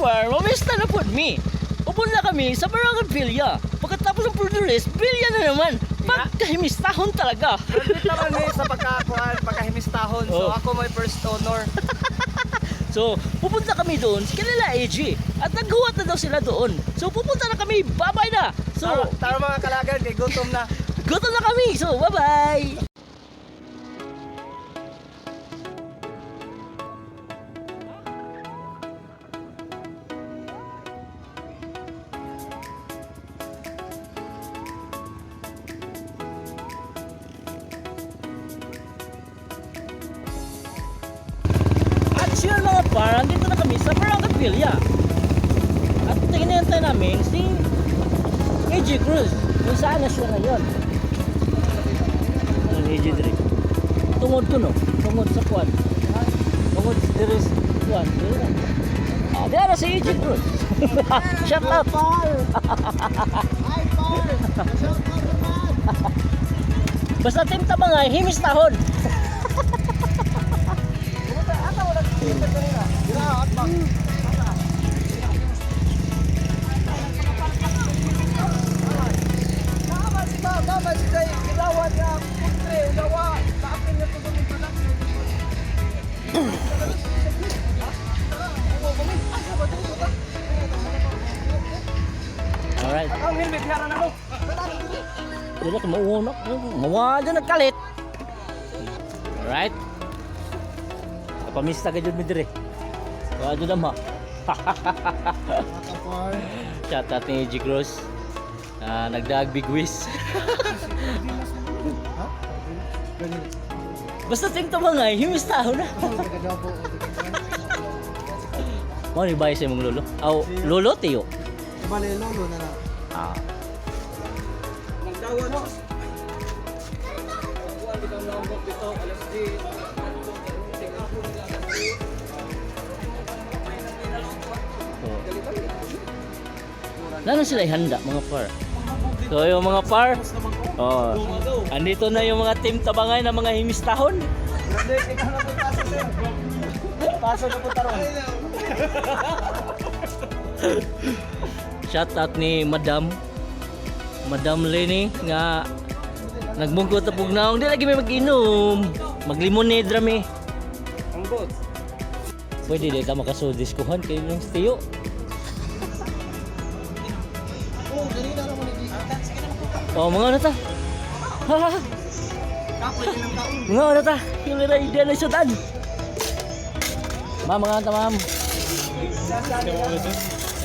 par, mamesta na po mi. Pupunta kami sa Barangay Villa. Pagkatapos ng Prudulis, Villa na naman. Pagkahimistahon talaga. Graduate naman eh sa pagkakuan, pagkahimis-tahon. So Oh. ako may first honor. So, pupunta kami doon sa kanila AG. At naghuwat na daw sila doon. So, pupunta na kami. Bye-bye na. So, Tara, tara mga kalagan, kay gutom na. gutom na kami. So, bye-bye. Par, dito na kami sa Barangay Villa. At tinintay namin si AJ Cruz. Kung saan na siya ngayon. Ang AJ Dre. Tungod ko no. Tungod sa kwan. Tungod sa dire sa kwan. Dire na. Ah, di na si AJ Cruz. Shout out. Basta team tabangay, himis tahon. Helmet nga na ako. Dili ko mauunok. Mawa dyan nagkalit. Alright. Kapamista ka dyan mi dire. Wala dyan naman. Shout out ni AJ Cruz. Ah, nagdaag big wish. Basta ting tabangay, himistaho na. Mo ni bahay sa imong lolo. Aw, lolo tiyo. Bale, lolo na lang. Ah. Magdawa no. Magdawa bitaw na ang bito, alas di. So, Lalo sila ihanda mga par. So yung mga par, oh, andito na yung mga team tabangay na mga himistahon. Grabe, ikaw na po paso sir. Paso na po tarong. Shout out ni Madam Madam Lenny nga nagbungkot na pugnaong di lagi may mag-inom. Maglimonade rami. Ang bot. Pwede di ka makasudis kuhan kayo ng stiyo. Oh, Oh, mga ano ta? Ha. Mga ano ta? Yung lira idea na sudan. Ma'am, mga anta ma'am.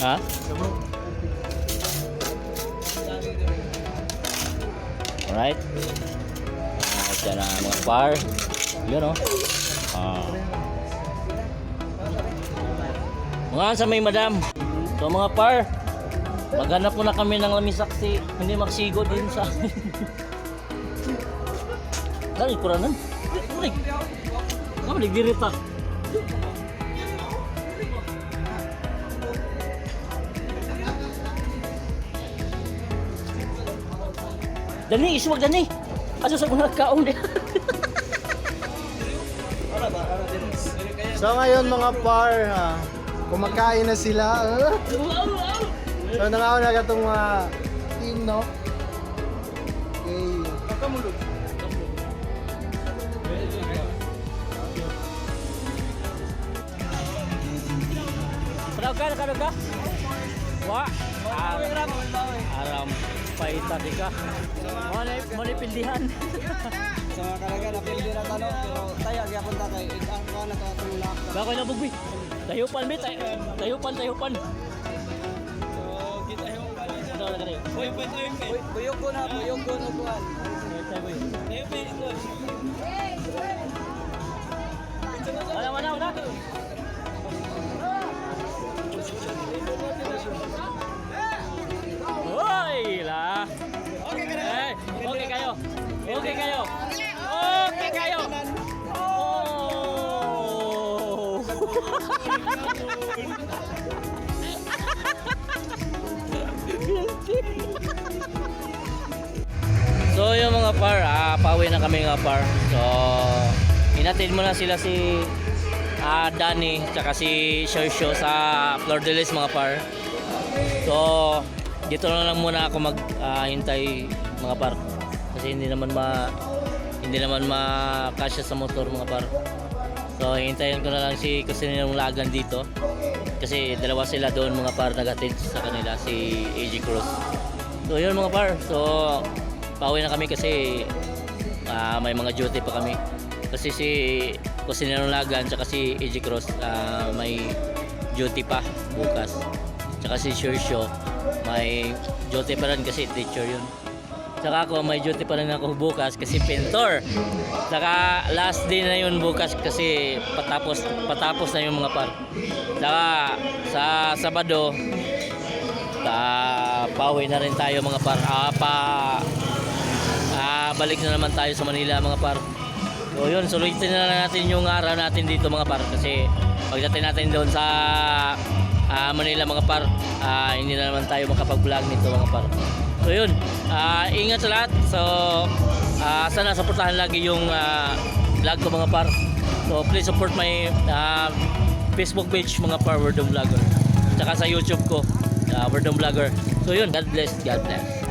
Ha? Alright. Ah, dyan na mga par. Yun o. Ah. Mga sa may madam. So mga par. Maghanap po na kami ng lamisaksi. Hindi magsigo din sa amin. Dali, kuranan. Ulig. Kamu digirita. Dani, isuwag Dani. Asa sa mga kaong di. So ngayon mga par, ha, kumakain na sila. ah. so nangaon na itong mga team, no? Okay. Kadog ka, kadog ka. Wa. Aram. Aram. Paita ka. Mo ni pildihan. So kalaga na pwede na tanong, pero tayo agyapon ta kay ang ko na to ko na bugbi. Tayupan mi tay. Tayupan, tayupan. So kita yung pala. Ano na kani? Uy, uy, uy, uy. Buyog ko na, buyog ko na kuan. Kami mga par. So inatid mo na sila si ah Danny, tsaka si Sergio sa Flor de Lis mga par. So, dito na lang muna ako maghintay mga par. Kasi hindi naman ma hindi naman makasya sa motor mga par. So, hintayin ko na lang si Kusinong Lagan dito. Kasi dalawa sila doon mga par nagatid sa kanila, si AJ Cruz. So, yun mga par. So, pauwi na kami kasi ah, may mga duty pa kami. Kasi si Kusinong Lagan tsaka si AJ Cruz ah, may duty pa bukas. Tsaka si Sergio may duty pa rin kasi teacher yun. Tsaka ako may duty pa rin ako bukas kasi pintor. Tsaka last day na yun bukas kasi patapos patapos na yung mga par. Tsaka sa Sabado ah, pauwi na rin tayo mga par. Ah, pa ah, balik na naman tayo sa Manila mga par. So yun, sulitin na lang natin yung araw natin dito mga par kasi pagdating natin doon sa ah, Manila mga par, ah, hindi na naman tayo makapag-vlog nito mga par. So yun, ah, ingat sa lahat. So ah, sana supportahan lagi yung ah, vlog ko mga par. So please support my ah, Facebook page mga par Word of Vlogger. Tsaka sa YouTube ko, ah, Word of Vlogger. So yun, God bless, God bless.